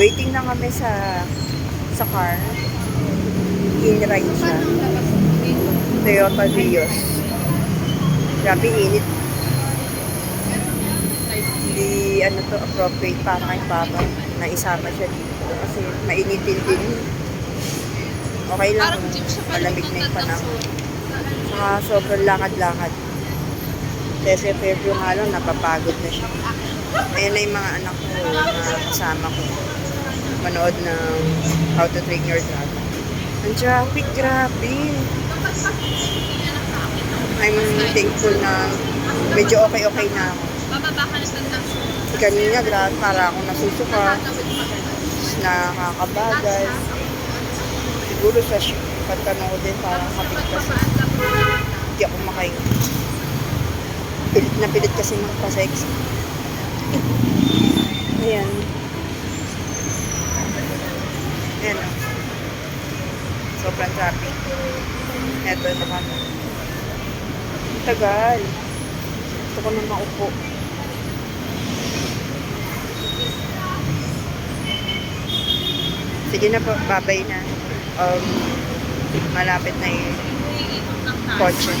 Waiting na kami sa sa car. In-ride siya. Toyota Vios. Grabe init. Hindi ano to appropriate para kay Papa na isama siya dito. Kasi mainitin din. Okay lang kung malamig na yung panahon. Saka sobrang lakad-lakad. Kasi February nga lang, napapagod na siya. Ayun na yung mga anak ko na kasama ko. Manood ng How to Train Your Dragon. Ang traffic, grabe. I'm thankful na medyo okay-okay na ako. Bababa ka na. Kanina, grabe, para akong nasusuka, nakakabagal. Siguro sa pagtanong ko din, parang kapit kasi. Hindi ako makahinga. Pilit na pilit kasi magpa-sex. Ayan. Ayan o. Sobrang traffic. Eto, ito ka na. Ang Tagal. Gusto ko na maupo. Sige na po, babay na. Um, malapit na yung kotse.